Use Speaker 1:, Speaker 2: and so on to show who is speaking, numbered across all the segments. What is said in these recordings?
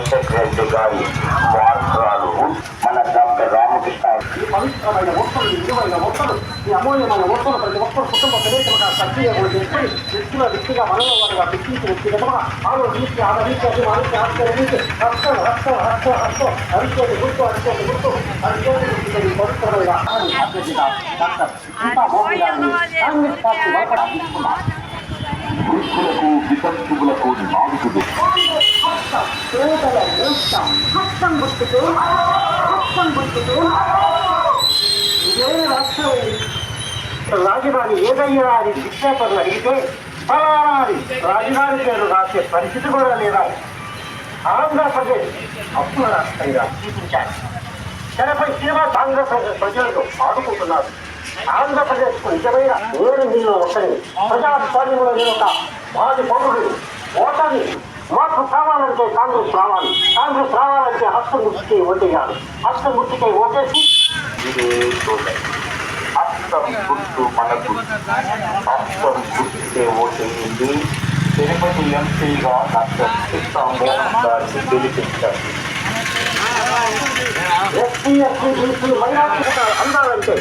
Speaker 1: అంబేద్కర్ గారి వారసురాలు మన డాక్టర్ రామకృష్ణ
Speaker 2: ఈ పవిత్రమైన ఒక్కరు ఈ విలువైన మొక్కలు ఈ అమూల్యమైన ఒక్కరు ప్రతి ఒక్కరు కుటుంబ సమేతంగా సక్రియ చేసుకుని వ్యక్తుల వ్యక్తిగా మనలో వారుగా వ్యక్తించి వ్యక్తిగతంగా ఆరో రీతి ఆడ రీతి రక్తం రక్తం రక్తం రక్తం అరిచేది గుర్తు అరిచేది గుర్తు అరిచేది ఈ పవిత్రమైన ఆహారం డాక్టర్ సీతా మోహన్ గారిని కాంగ్రెస్ పార్టీ వైపు తీసుకున్నారు
Speaker 1: వృద్ధులకు వితంతువులకు నాలుగుడు
Speaker 2: పేదల మోక్షం హస్తం గుర్తుకు హస్తం గుర్తుకు ఇదే రాష్ట్రం రాజధాని ఏదయ్యా అని విజ్ఞాపనలు అడిగితే ఫలానా అని రాజధాని పేరు రాసే పరిస్థితి కూడా లేదా? ఆంధ్రప్రదేశ్ అప్పుల రాష్ట్రంగా చూపించారు. తెరపై సినిమా ఆంధ్రప్రదేశ్ ప్రజలకు ఆడుకుంటున్నారు. ఆంధ్రప్రదేశ్కు నిజమైన ఏడు నీళ్ళు ఒకటి ప్రజాస్వామ్యంలో నేను ఒక మాది పౌరుడు ఓటమి. మాకు కావాలంటే కాంగ్రెస్ రావాలి. కాంగ్రెస్ రావాలంటే హస్తం గుర్తుకి ఓటేయాలి. హస్తం గుర్తుకై ఓటేసి
Speaker 1: ఇది చూడండి. గుర్తు మనకు అస్తం గుర్తుకే ఓటేయండి తిరుపతి ఎంపీగా డాక్టర్ సీతా మోహన్ గెలిపించారు
Speaker 2: ఎస్సీ ఎస్టీ బీసీ మైనార్టీ అందాలంటే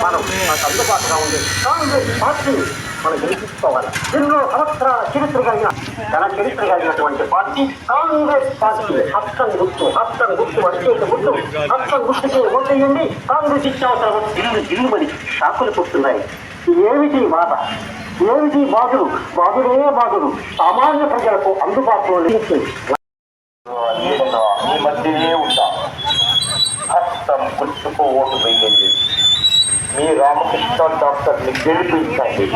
Speaker 2: మనం మనకు అందుబాటులో ఉంది కాంగ్రెస్ పార్టీ మనం గెలిపించుకోవాలి ఎన్నో సంవత్సరాల చరిత్ర కలిగిన తన చరిత్ర కలిగినటువంటి పార్టీ కాంగ్రెస్ పార్టీ హస్తం గుర్తు హస్తం గుర్తు అత్యంత గుర్తు హస్తం గుర్తుకి ఓటేయండి కాంగ్రెస్ ఇచ్చావసరం ఇల్లు ఇల్లుమని షాకులు పుట్టున్నాయి ఏమిటి మాట ఏమిటి బాధుడు బాధుడే బాధుడు సామాన్య ప్రజలకు అందుబాటులో లేచి
Speaker 1: నేను ఈ మధ్యనే ఉంటాం హస్తం గుర్తుకు ఓటు వేయండి మీ రామకృష్ణ డాక్టర్ని గెలిపించండి.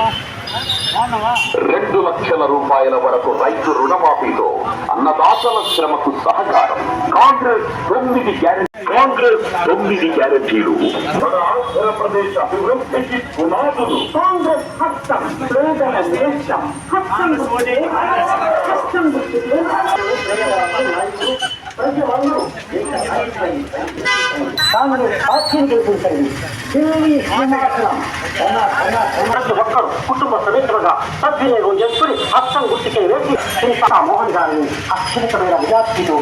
Speaker 3: రెండు లక్షల రూపాయల వరకు రైతు రుణమాఫీతో అన్నదాతల శ్రమకు సహకారం. కాంగ్రెస్ తొమ్మిది గ్యారెంటీ కాంగ్రెస్ తొమ్మిది గ్యారంటీలు.
Speaker 1: మన ఆంధ్రప్రదేశ్ అభివృద్ధికి పునాదులు.
Speaker 2: కాంగ్రెస్ హస్తం పేదల దేశం. హస్తం గుర్తుకే హస్తం గుర్తుకే ప్రజలందరూ కాంగ్రెస్ పార్టీని గెలిపించండి ఢిల్లీ సింహాసనం ప్రతి ఒక్కరు కుటుంబ సమేతలుగా సద్వినియోగం చేసుకుని హస్తం గుర్తుకే వేసి శ్రీతా మోహన్ గారిని అత్యధికమైన విద్యార్థులు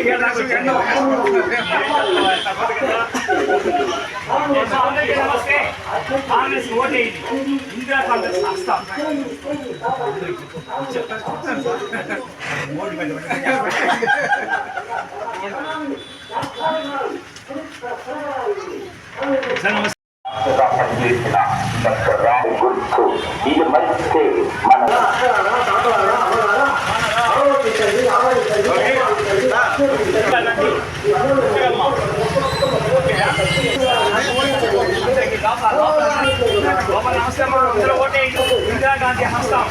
Speaker 2: గెలిపించవచ్చు
Speaker 4: కాంగ్రెస్ ఓటేది ఇందిరా కాంగ్రెస్ వస్తాం
Speaker 1: డాక్టర్ రామ్ గుర్తు ఇది మరిస్తే మన
Speaker 4: నమస్తే అందరూ ఓటేది ఇందిరా గాంధీ హస్తాం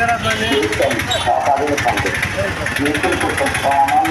Speaker 1: దేశాన్ని దేశం కాపాడుతుంది దేశం కోసం ప్రాణాలు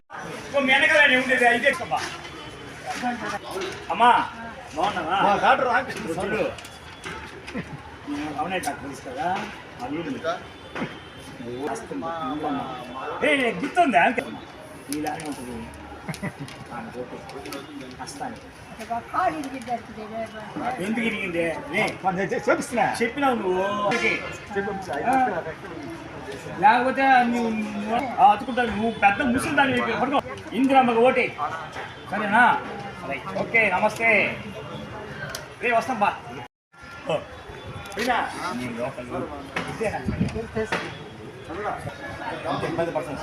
Speaker 1: డాక్టర్
Speaker 4: మెనకలని ఉండేది అయితే అమ్మా. బాగున్నావా చూడు అవునే డాక్టర్ కదా గుర్తుందా నీలానే ఉంటుంది ఎందుకు ఇరిగింది
Speaker 5: చూపిస్తున్నా
Speaker 4: చెప్పినావు నువ్వు. లేకపోతే నువ్వు అతుకుంటావు నువ్వు పెద్ద ముసలి దాన్ని పడుకో ఇందిరమ్మకి ఓటే. సరేనా? ఓకే నమస్తే. రే వస్తాం బా. ఓ. ఇబ్బంది పడుతుంది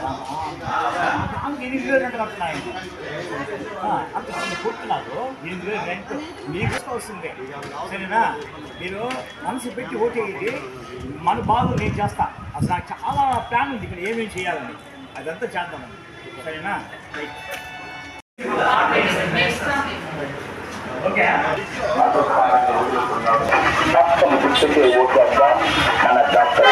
Speaker 4: దానికి ఎనిమిది వేలు రెంట్ కడుతున్నాయి. ఆ, అంత చిన్న ఎనిమిది వేలు రెంట్ మీకు వస్తుంది. సరేనా? మీరు మనసు పెట్టి ఓటేయండి మన బాగు నేను చేస్తాను అసలు నాకు చాలా ప్లాన్ ఉంది. ఇక్కడ ఏమేమి చేయాలని. అదంతా చేద్దామని సరేనా? రైట్. ఓకే
Speaker 1: డాక్టర్ గుర్తుకే ఓట్లేద్దాం మన డాక్టర్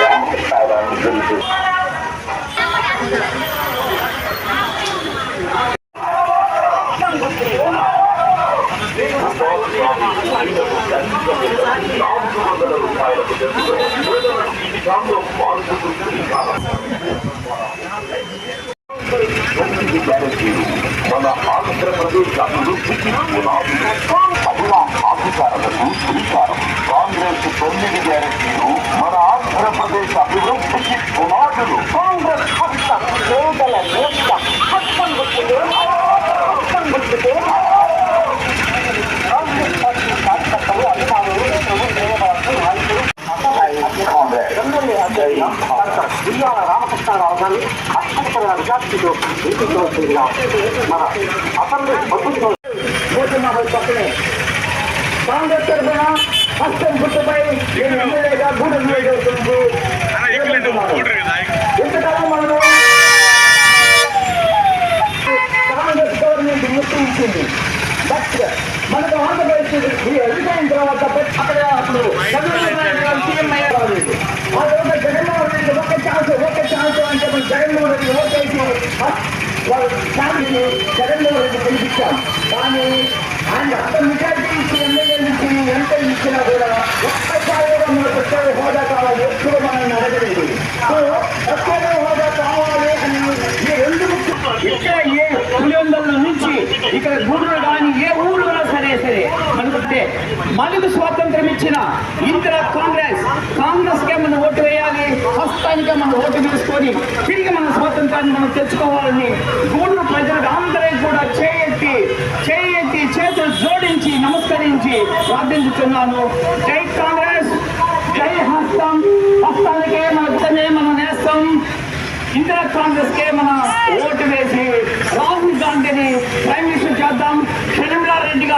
Speaker 1: రామకృష్ణారావు గురించి
Speaker 2: మన ఆంధ్రప్రదేశ్ అభివృద్ధికి పునాది మహిళా అధికారులకు శ్రీకారం కాంగ్రెస్ తొమ్మిది గ్యారెంటీలు మన ఆంధ్రప్రదేశ్ అభివృద్ధికి పునాదులు
Speaker 6: కాంగ్రెస్ హస్తం పేదల నేస్తం హస్తం గుర్తుకే హస్తం గుర్తుకే కాంగ్రెస్ పార్టీ కార్యకర్తలు అధికారులు ప్రభుత్వ సేవకులు నాయకులు ఎమ్మెల్యే అభ్యర్థి డాక్టర్ బియ్యాల రామకృష్ణారావు గారు అత్యంత విద్యార్థితో మన అసెంబ్లీ ప్రభుత్వం పోతున్నామై పక్కనే కాంగ్రెస్ తరఫున హస్తం గుర్తుపై నేను ఎమ్మెల్యేగా గూడెం వేయగలుగుతుంది ఎంతకాలం మనము కాంగ్రెస్ గవర్నమెంట్ బట్ మనకు ఆంధ్రప్రదేశ్ తర్వాత అక్కడ అప్పుడు సీఎం అయ్యారు ఆ తర్వాత జగన్మోహన్ రెడ్డి ఒక్క ఛాన్స్ ఒక్క ఛాన్స్ అంటే జగన్మోహన్ రెడ్డి ఓటేసి వాళ్ళు ఛాన్స్ జగన్మోహన్ రెడ్డి కానీ ఆయన అంత మెజార్టీ ఇచ్చి ఎమ్మెల్యే నుంచి ఎంత ఇచ్చినా కూడా ఒక్కసారి కూడా మనకు హోదా కావాలి ఎప్పుడు మనల్ని అడగలేదు సో ప్రత్యేక హోదా కావాలి అని ఈ రెండు ఇక్కడ ఏ పులివెందుల నుంచి ఇక్కడ గూడూరు కానీ ఏ ఊరు చేసేది. అనుకుంటే మనకు స్వాతంత్రం ఇచ్చిన ఇందిరా కాంగ్రెస్ కాంగ్రెస్ కే మనం ఓటు వేయాలి. హస్తానికే మనం ఓటు తీసుకొని తిరిగి మన స్వాతంత్రాన్ని మనం తెచ్చుకోవాలని గూడూరు ప్రజలకు అందరూ కూడా చేయెత్తి చేయెత్తి చేతులు జోడించి నమస్కరించి ప్రార్థించుతున్నాను. జై కాంగ్రెస్ జై హస్తం. హస్తానికే మన గుట్టనే మనం నేస్తాం. ఇందిరా కాంగ్రెస్ కే మన ఓటు వేసి రాహుల్ గాంధీని ప్రైమ్ మినిస్టర్ చేద్దాం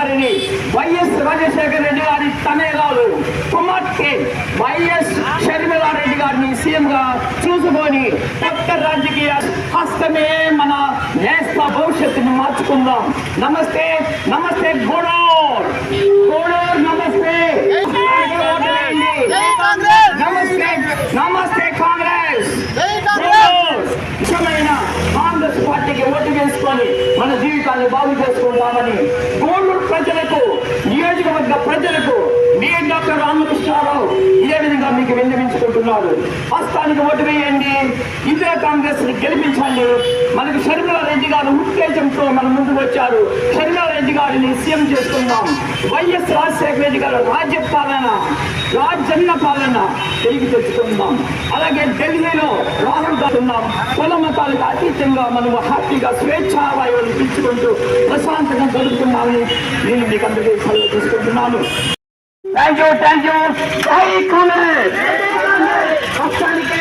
Speaker 6: గారిని వైఎస్ రాజశేఖర రెడ్డి గారి తనేగాలు కుమార్తె వైఎస్ షర్మిలా రెడ్డి గారిని సీఎం గా చూసుకొని కొత్త రాజకీయ హస్తమే మన నేస్త భవిష్యత్తుని మార్చుకుందాం. నమస్తే నమస్తే గూడూర్. గూడూర్ నమస్తే. నమస్తే నమస్తే కాంగ్రెస్. ముఖ్యమైన కాంగ్రెస్ పార్టీకి ఓటు వేసుకొని మన జీవితాన్ని బాగు చేసుకుంటామని నియోజకవర్గ ప్రజలకు మీ డాక్టర్ రామకృష్ణారావు ఇదే విధంగా మీకు విన్నవించుకుంటున్నారు. హస్తానికి ఓటు వేయండి. ఇందిరా కాంగ్రెస్ని గెలిపించండి. మనకు షర్మిలా రెడ్డి గారు ఉత్తేజంతో మన ముందుకు వచ్చారు. షర్మిలా గారిని సీఎం చేసుకుందాం. వైఎస్ రాజశేఖర రెడ్డి గారు రాజ్య పాలన రాజన్న పాలన తిరిగి తెచ్చుకుందాం. అలాగే ఢిల్లీలో రాహుల్ గాంధీ ఉన్నాం. కుల మతాలకు అతీతంగా మనం హ్యాపీగా స్వేచ్ఛావాయువులు పిలుచుకుంటూ ప్రశాంతంగా గడుపుతున్నామని నేను మీకు అందరికీ సెలవు తీసుకుంటున్నాను. థ్యాంక్ యూ థ్యాంక్ యూ జై కాంగ్రెస్ రాష్ట్రానికి